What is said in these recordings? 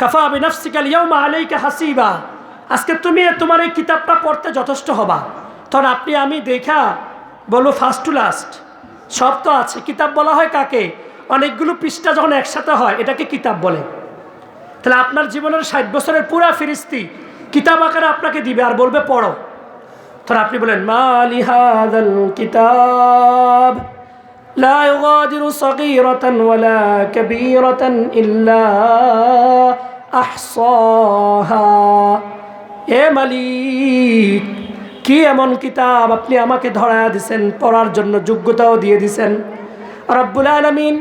কাফা বিনাফসিকাল ইয়ৌমা আলাইকা হাসিবা। আজকে তুমি তোমার এই কিতাবটা পড়তে যথেষ্ট হবা। তখন আপনি আমি দেখা বলব ফার্স্ট টু লাস্ট সব তো আছে। কিতাব বলা হয় কাকে? অনেকগুলো পৃষ্ঠা যখন একসাথে হয়, এটাকে কিতাব বলে। তাহলে আপনার জীবনের ষাট বছরের পুরা ফিরিস্তি কিতাব আকারে আপনাকে দিবে আর বলবে পড়ো। তখন আপনি বলেন, মালি হাদাল কিতাব। لا يغادر صغيرة ولا كبيرة إلا أحصاها এ মালিক কি এমন কিতাব আপনি আমাকে ধরা দিছেন পড়ার জন্য যোগ্যতাও দিয়ে দিছেন রব্বুল আলমিন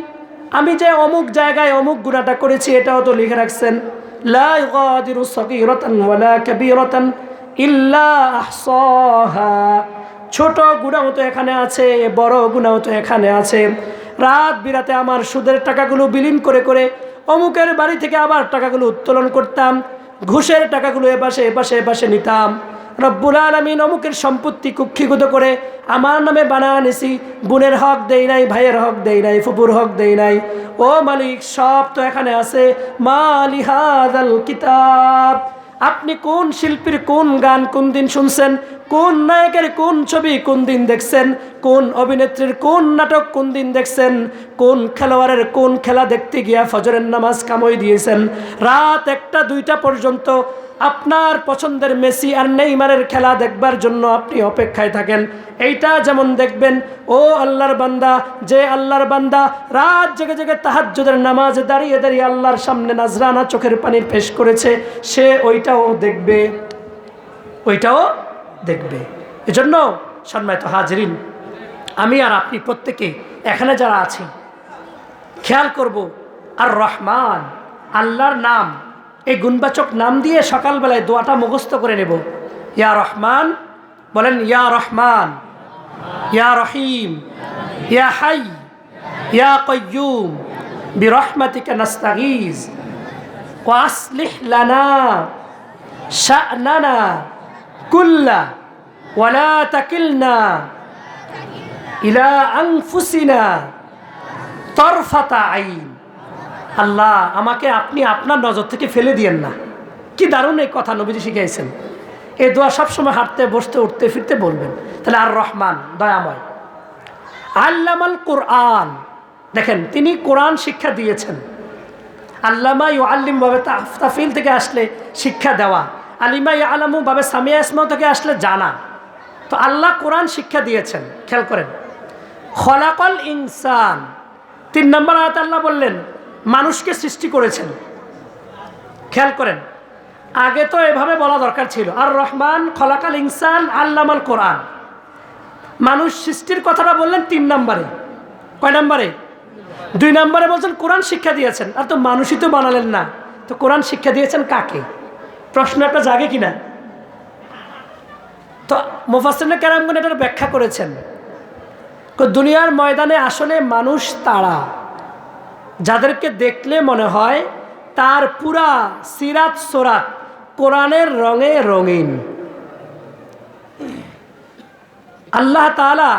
আমি যে অমুক জায়গায় অমুক গুণাটা করেছি এটাও তো লিখে রাখছেন লা ইগাদিরু সগীরাতান ওয়ালা কাবীরাতান ইল্লা আহসাহা ছোট গুণাও তো এখানে আছে, বড় গুণাও তো এখানে আছে। রাত বিরাতে আমার সুদের টাকাগুলো বিলীন করে করে অমুকের বাড়ি থেকে আবার টাকাগুলো উত্তোলন করতাম, ঘুষের টাকাগুলো এপাশে এপাশে এপাশে নিতাম। রব্বুল আলমিন অমুকের সম্পত্তি কুক্ষিগত করে আমার নামে বানা নিছি বোনের হক দেই নাই, ভাইয়ের হক দেই নাই ফুপুর হক দেই নাই। ও মালিক, সব তো এখানে আছে। মালিহাদাল কিতাব। আপনি কোন শিল্পীর কোন গান কোন দিন শুনছেন? কোন নায়কের কোন ছবি কোন দিন দেখছেন? কোন অভিনেত্রীর কোন নাটক কোন দিন দেখছেন? কোন খেলোয়াড়ের কোন খেলা দেখতে গিয়া ফজরের নামাজ কামই দিয়েছেন? রাত একটা দুইটা পর্যন্ত আপনার পছন্দের মেসি আর নেইমারের খেলা দেখবার জন্য আপনি অপেক্ষায় থাকেন। এইটা যেমন দেখবেন, ও আল্লাহর বান্দা, যে আল্লাহর বান্দা রাত জেগে জেগে তাহাজ্জুদের নামাজে দাঁড়িয়ে দাঁড়িয়ে আল্লাহর সামনে নাজরানা চোখের পানির পেশ করেছে, সে ওইটাও দেখবে। ওইটাও দেখবে। এজন্য সম্মানিত হাজরিন, আমি আর আপনি প্রত্যেকে এখানে যারা আছি, খেয়াল করব, আর রহমান, আল্লাহর নাম এই গুণবাচক নাম দিয়ে সকালবেলায় দোয়াটা মুখস্থ করে নেব। ইয়া রহমান, বলেন, ইয়া রহমান, ইয়া রহিম, ইয়া হাই, ইয়া কয়ুম বিরহমাতিকা নাস্তাগিজ ওয়াসলিহ লানা শা'নানা কুল্লা ওয়ালা তাকিলনা ইলা আনফুসিনা তরফাতা আইন। আল্লাহ, আমাকে আপনি আপনার নজর থেকে ফেলে দিয়েন না। কি দারুণ এই কথা নবীজি শিখাইছেন এই দোয়া সবসময় হাঁটতে, বসতে, উঠতে, ফিরতে বলবেন। তাহলে আর রহমান, দয়াময়। আল্লামাল কোরআন। দেখেন, তিনি কোরআন শিক্ষা দিয়েছেন। আল্লামা ইউ আল্লিম ভাবে তাফিল থেকে আসলে শিক্ষা দেওয়া। আলিমা ইউ আলামু ভাবে সামিয়া ইসমাও থেকে আসলে জানা। তো আল্লাহ কোরআন শিক্ষা দিয়েছেন, খেয়াল করেন। খলাকল ইনসান। তিন নম্বর আয়াত আল্লাহ বললেন মানুষকে সৃষ্টি করেছেন। খেয়াল করেন, আগে তো এভাবে বলা দরকার ছিল। আর রহমান খলাকাল ইনসান আল্লামাল কোরআন। মানুষ সৃষ্টির কথাটা বললেন তিন নম্বরে। কয় নম্বরে? দুই নম্বরে বলছেন, কোরআন শিক্ষা দিয়েছেন। আর তো মানুষই তো বানালেন না। তো কোরআন শিক্ষা দিয়েছেন কাকে? প্রশ্ন একটা জাগে কিনা? তো মুফাসিন কেরামগুন এটার ব্যাখ্যা করেছেন। দুনিয়ার ময়দানে আসলে মানুষ তারা। যাদেরকে দেখলে মনে হয় তার পুরা সিরাত সোরাত কোরআনের রঙে রঙিন। আল্লাহ তালা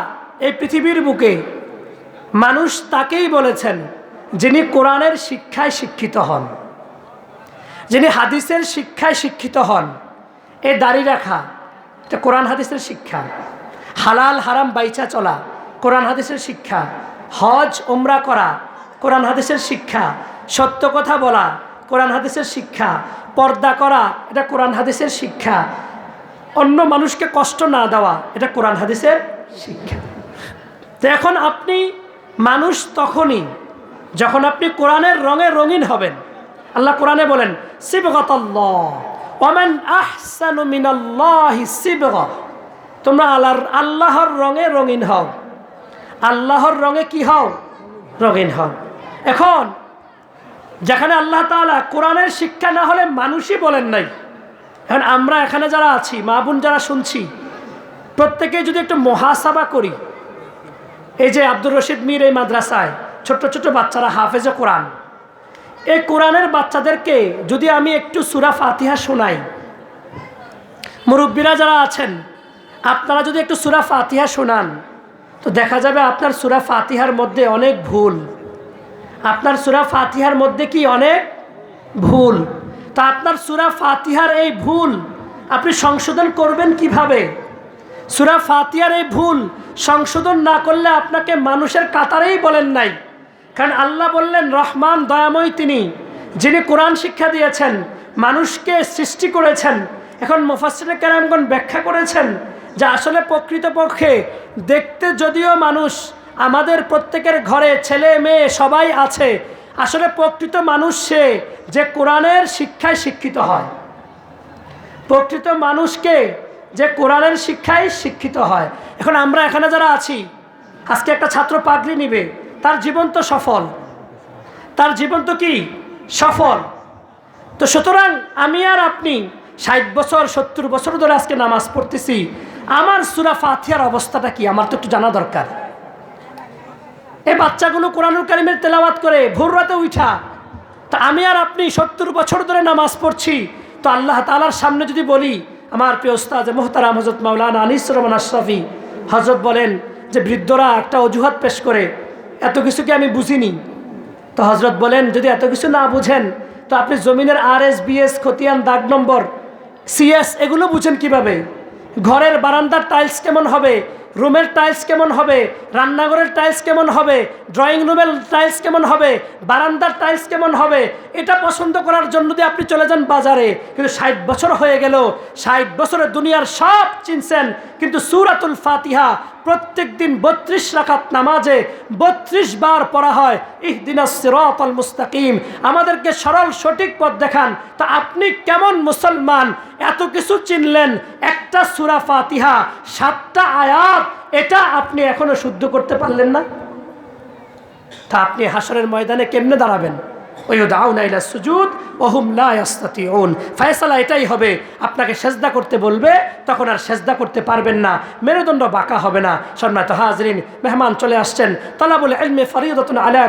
এই পৃথিবীর বুকে মানুষ তাকেই বলেছেন যিনি কোরআনের শিক্ষায় শিক্ষিত হন, যিনি হাদিসের শিক্ষায় শিক্ষিত হন। এ দাড়ি রাখা, এটা কোরআন হাদিসের শিক্ষা। হালাল হারাম বাইচা চলা, কোরআন হাদিসের শিক্ষা। হজ ওমরা করা কোরআন হাদিসের শিক্ষা, সত্য কথা বলা, কোরআন হাদিসের শিক্ষা, পর্দা করা, এটা কোরআন হাদিসের শিক্ষা। অন্য মানুষকে কষ্ট না দেওয়া, এটা কোরআন হাদিসের শিক্ষা। তো এখন আপনি মানুষ তখনই, যখন আপনি কোরআনের রঙে রঙিন হবেন, আল্লাহ কোরআনে বলেন তোমরা আল্লাহর আল্লাহর রঙে রঙিন হও। আল্লাহর রঙে কি হও? রঙিন হও। এখন, যেখানে আল্লাহ তালা কোরআনের শিক্ষা না হলে মানুষই বলেন নাই। এখন আমরা এখানে যারা আছি, মা বোন যারা শুনছি প্রত্যেকে যদি একটু মহাসাবা করি, এই যে আব্দুর রশিদ মীর এই মাদ্রাসায়, ছোট্ট ছোট্ট বাচ্চারা হাফেজে কোরআন, এই কোরআনের বাচ্চাদেরকে যদি আমি একটু সুরা ফাতিহা শোনাই, মুরব্বীরা যারা আছেন, আপনারা যদি একটু সুরা ফাতিহা শোনান, তো দেখা যাবে আপনার সুরা ফাতিহার মধ্যে অনেক ভুল। আপনার সুরা ফাতিহার মধ্যে কি অনেক? ভুল। তা আপনার সুরা ফাতিহার এই ভুল আপনি সংশোধন করবেন কীভাবে? সুরা ফাতিহার এই ভুল সংশোধন না করলে আপনাকে মানুষের কাতারেই বলেন নাই। কারণ আল্লাহ বললেন, রহমান, দয়াময় তিনি, যিনি কোরআন শিক্ষা দিয়েছেন, মানুষকে সৃষ্টি করেছেন। এখন মুফাসির কেরামগণ ব্যাখ্যা করেছেন যে আসলে প্রকৃতপক্ষে দেখতে যদিও মানুষ আমাদের প্রত্যেকের ঘরে ছেলে, মেয়ে সবাই আছে। আসলে প্রকৃত মানুষ সে যে কোরআনের শিক্ষায় শিক্ষিত হয়। প্রকৃত মানুষকে যে কোরআনের শিক্ষায় শিক্ষিত হয়। এখন আমরা এখানে যারা আছি, আজকে একটা ছাত্র পাগড়ি নিবে। তার জীবন তো সফল। তার জীবন তো কি? সফল। তো সুতরাং আমি আর আপনি ষাট বছর, সত্তর বছর ধরে আজকে নামাজ পড়তেছি। আমার সুরা ফাথিয়ার অবস্থাটা কি? আমার তো একটু জানা দরকার। এই বাচ্চাগুলো কোরআনুল কারিমের তেলাওয়াত করে, ভোর রাতে উঠা। তা আমি আর আপনি সত্তর বছর ধরে নামাজ পড়ছি। তো আল্লাহ তালার সামনে যদি বলি, আমার প্রিয় ওস্তাদ মোহতারাম হজরত মাওলানা আনিস রহমান আশরাফি হজরত বলেন যে, বৃদ্ধরা একটা অজুহাত পেশ করে, এত কিছু কি আমি বুঝিনি? তো হজরত বলেন, যদি এত কিছু না বুঝেন, তো আপনি জমিনের আর এস বিএস, খতিয়ান, দাগ নম্বর, সিএস, এগুলো বুঝেন কীভাবে? ঘরের বারান্দার টাইলস কেমন হবে? রুমের টাইলস কেমন হবে? রান্নাঘরের টাইলস কেমন হবে? ড্রয়িং রুমের টাইলস কেমন হবে? বারান্দার টাইলস কেমন হবে? এটা পছন্দ করার জন্য যদি আপনি চলে যান বাজারে, কিন্তু ষাট বছর হয়ে গেল, ষাট বছরে দুনিয়ার সব চিনছেন, কিন্তু সুরাতুল ফাতিহা প্রত্যেক দিন বত্রিশ রাখাত নামাজে বত্রিশ বার পড়া হয়, ইহদিনা সিরাতাল মুস্তাকিম। আমাদেরকে সরল সঠিক পথ দেখান, তা আপনি কেমন মুসলমান? এত কিছু চিনলেন, একটা সুরা ফাতিহা, সাতটা আয়াত এটা আপনি এখনও শুদ্ধ করতে পারলেন না। তা আপনি হাসরের ময়দানে কেমনে দাঁড়াবেন? ওই দাউনাইলা সুজুদ, ওহুম লাস্তাতিউন ফয়সালা এটাই হবে, আপনাকে সেজদা করতে বলবে, তখন আর সেজদা করতে পারবেন না। মেরুদণ্ড বাঁকা হবে না। সম্মানিত হাজরিন, মেহমান চলে আসছেন। তালা বলে এলমে ফরিদতুন আলা